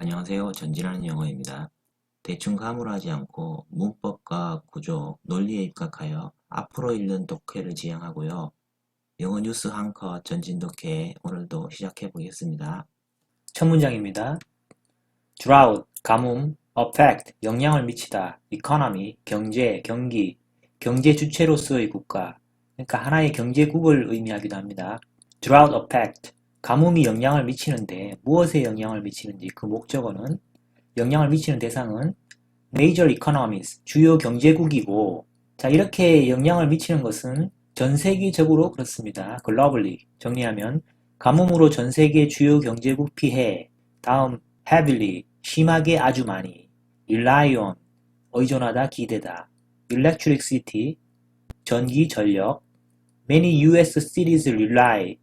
안녕하세요. 전진하는 영어입니다. 대충 가물하지 않고 문법과 구조, 논리에 입각하여 앞으로 읽는 독해를 지향하고요. 영어 뉴스 한컷 전진 독해 오늘도 시작해 보겠습니다. 첫 문장입니다. drought, 가뭄, affect, 영향을 미치다, economy, 경제, 경기, 경제 주체로서의 국가, 그러니까 하나의 경제국을 의미하기도 합니다. drought affect, 가뭄이 영향을 미치는데 무엇에 영향을 미치는지 그 목적어는 영향을 미치는 대상은 major economies, 주요 경제국이고. 자 이렇게 영향을 미치는 것은 전 세계적으로 그렇습니다. globally. 정리하면 가뭄으로 전 세계 주요 경제국 피해 다음 heavily 심하게 아주 많이. rely on 의존하다 기대다. electricity 전기 전력. many US cities rely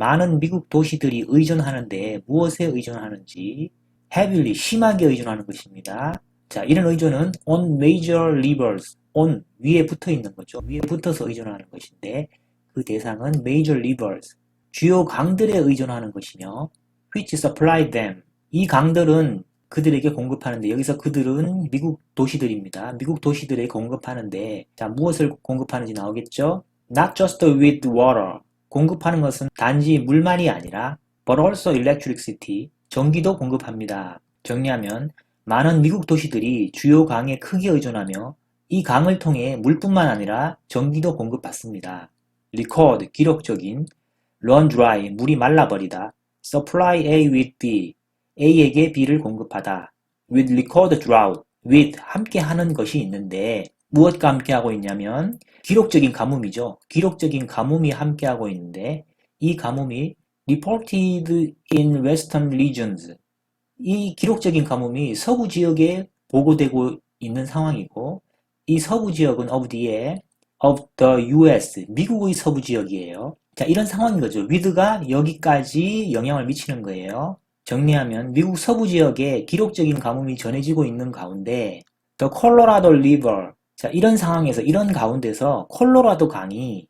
많은 미국 도시들이 의존하는데 무엇에 의존하는지 heavily 심하게 의존하는 것입니다. 자, 이런 의존은 on major rivers, on 위에 붙어 있는 거죠. 위에 붙어서 의존하는 것인데 그 대상은 major rivers, 주요 강들에 의존하는 것이며 which supply them. 이 강들은 그들에게 공급하는데 여기서 그들은 미국 도시들입니다. 미국 도시들에 공급하는데 자, 무엇을 공급하는지 나오겠죠? Not just with water. 공급하는 것은 단지 물만이 아니라 but also electricity, 전기도 공급합니다. 정리하면 많은 미국 도시들이 주요 강에 크게 의존하며 이 강을 통해 물뿐만 아니라 전기도 공급받습니다. record, 기록적인 run dry, 물이 말라버리다 supply A with B, A에게 B를 공급하다 with record drought, with 함께 하는 것이 있는데 무엇과 함께 하고 있냐면 기록적인 가뭄이죠. 기록적인 가뭄이 함께하고 있는데 이 가뭄이 reported in western regions 이 기록적인 가뭄이 서부 지역에 보고되고 있는 상황이고 이 서부 지역은 of the의 of the US 미국의 서부 지역이에요. 자 이런 상황인 거죠. with가 여기까지 영향을 미치는 거예요. 정리하면 미국 서부 지역에 기록적인 가뭄이 전해지고 있는 가운데 the Colorado River 자, 이런 상황에서, 이런 가운데서 콜로라도 강이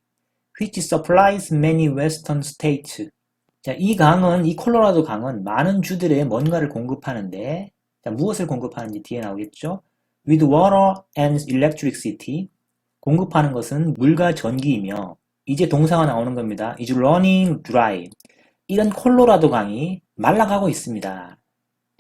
which supplies many western states. 자, 이 강은, 이 콜로라도 강은 많은 주들의 뭔가를 공급하는데, 자, 무엇을 공급하는지 뒤에 나오겠죠? with water and electricity. 공급하는 것은 물과 전기이며, 이제 동사가 나오는 겁니다. is running dry. 이런 콜로라도 강이 말라가고 있습니다.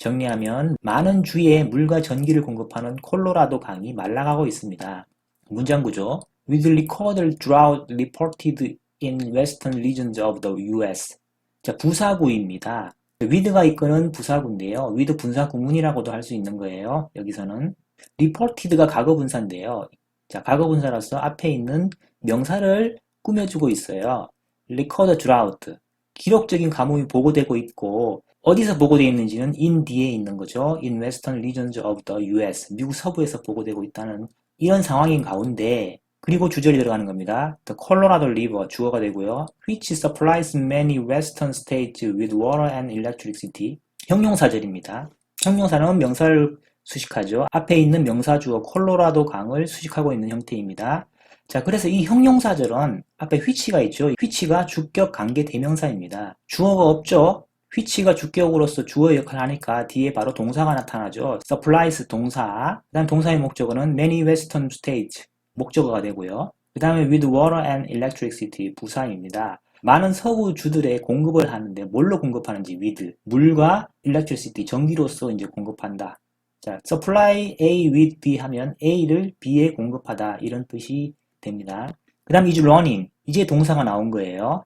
정리하면 많은 주에 물과 전기를 공급하는 콜로라도 강이 말라가고 있습니다. 문장 구조 With recorded drought reported in western regions of the US 자, 부사구입니다. with가 이끄는 부사구인데요. with 분사 구문이라고도 할 수 있는 거예요. 여기서는 reported가 과거 분사인데요. 자, 과거 분사로서 앞에 있는 명사를 꾸며주고 있어요. record drought 기록적인 가뭄이 보고되고 있고 어디서 보고되어 있는지는 뒤에 있는 거죠. in western regions of the US. 미국 서부에서 보고되고 있다는 이런 상황인 가운데 그리고 주절이 들어가는 겁니다. The Colorado River 주어가 되고요. which supplies many western states with water and electricity. 형용사절입니다. 형용사는 명사를 수식하죠. 앞에 있는 명사 주어 콜로라도 강을 수식하고 있는 형태입니다. 자, 그래서 이 형용사절은 앞에 which가 있죠. which가 주격 관계 대명사입니다. 주어가 없죠. which가 주격으로서 주어 역할을 하니까 뒤에 바로 동사가 나타나죠. supplies 동사, 그 다음 동사의 목적어는 many western states 목적어가 되고요. 그 다음에 with water and electricity 부사입니다. 많은 서구 주들의 공급을 하는데 뭘로 공급하는지 with 물과 electricity 전기로서 이제 공급한다. 자, supply A with B 하면 A를 B에 공급하다 이런 뜻이 됩니다. 그 다음 is running 이제 동사가 나온 거예요.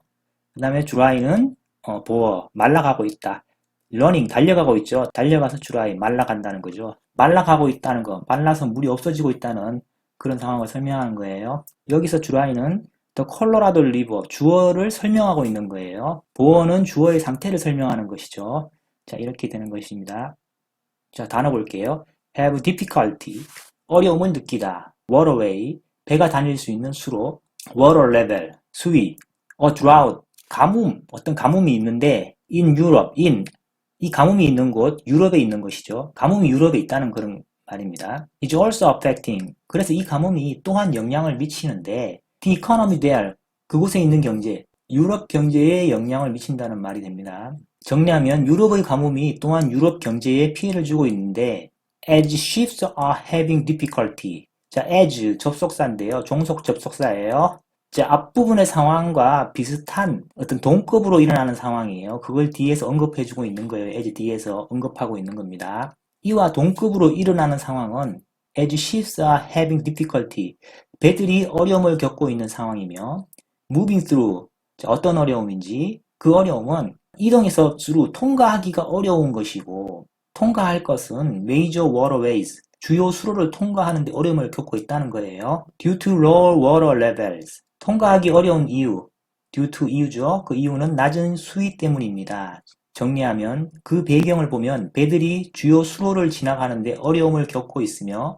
그 다음에 dry는 어, 보어, 말라가고 있다. 러닝, 달려가고 있죠. 달려가서 주라이, 말라간다는 거죠. 말라가고 있다는 거, 말라서 물이 없어지고 있다는 그런 상황을 설명하는 거예요. 여기서 주라이는 The Colorado River, 주어를 설명하고 있는 거예요. 보어는 주어의 상태를 설명하는 것이죠. 자, 이렇게 되는 것입니다. 자, 단어 볼게요. have difficulty, 어려움을 느끼다. waterway, 배가 다닐 수 있는 수로. water level, 수위. a drought, 가뭄, 어떤 가뭄이 있는데 in Europe, in 이 가뭄이 있는 곳 유럽에 있는 것이죠. 가뭄이 유럽에 있다는 그런 말입니다. is also affecting. 그래서 이 가뭄이 또한 영향을 미치는데 the economy there 그곳에 있는 경제 유럽 경제에 영향을 미친다는 말이 됩니다. 정리하면 유럽의 가뭄이 또한 유럽 경제에 피해를 주고 있는데 as ships are having difficulty. 자, as 접속사인데요. 종속 접속사예요. 자, 앞부분의 상황과 비슷한 어떤 동급으로 일어나는 상황이에요. 그걸 뒤에서 언급해주고 있는 거예요. as 뒤에서 언급하고 있는 겁니다. 이와 동급으로 일어나는 상황은 as ships are having difficulty. 배들이 어려움을 겪고 있는 상황이며 moving through. 자, 어떤 어려움인지 그 어려움은 이동해서 through 통과하기가 어려운 것이고 통과할 것은 major waterways. 주요 수로를 통과하는데 어려움을 겪고 있다는 거예요. due to low water levels. 통과하기 어려운 이유, due to 이유죠. 그 이유는 낮은 수위 때문입니다. 정리하면 그 배경을 보면 배들이 주요 수로를 지나가는데 어려움을 겪고 있으며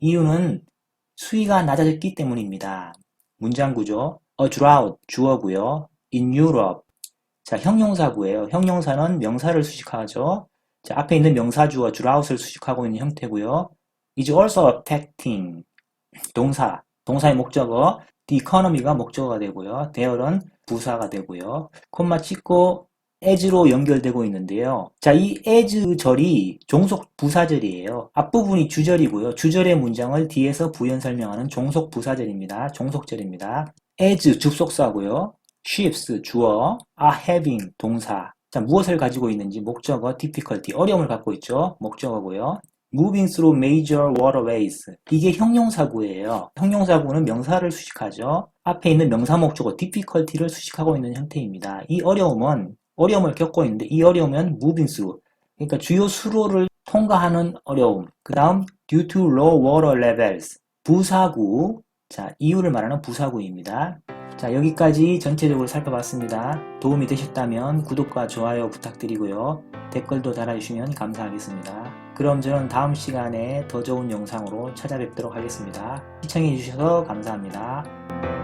이유는 수위가 낮아졌기 때문입니다. 문장 구조 a drought 주어고요. in Europe 자 형용사구예요. 형용사는 명사를 수식하죠. 자 앞에 있는 명사 주어 drought을 수식하고 있는 형태고요. Is also affecting 동사 동사의 목적어 the economy가 목적어가 되고요. 대열은 부사가 되고요. 콤마 찍고 as로 연결되고 있는데요. 자, 이 as 절이 종속 부사절이에요. 앞부분이 주절이고요. 주절의 문장을 뒤에서 부연 설명하는 종속 부사절입니다. 종속절입니다. as 접속사고요. ships 주어, are having 동사. 자, 무엇을 가지고 있는지 목적어 difficulty 어려움을 갖고 있죠. 목적어고요. Moving through major waterways. 이게 형용사구예요. 형용사구는 명사를 수식하죠. 앞에 있는 명사 목적어 difficulty를 수식하고 있는 형태입니다. 이 어려움은 어려움을 겪고 있는데 이 어려움은 moving through. 그러니까 주요 수로를 통과하는 어려움. 그 다음 due to low water levels. 부사구. 자, 이유를 말하는 부사구입니다. 자, 여기까지 전체적으로 살펴봤습니다. 도움이 되셨다면 구독과 좋아요 부탁드리고요. 댓글도 달아주시면 감사하겠습니다. 그럼 저는 다음 시간에 더 좋은 영상으로 찾아뵙도록 하겠습니다. 시청해주셔서 감사합니다.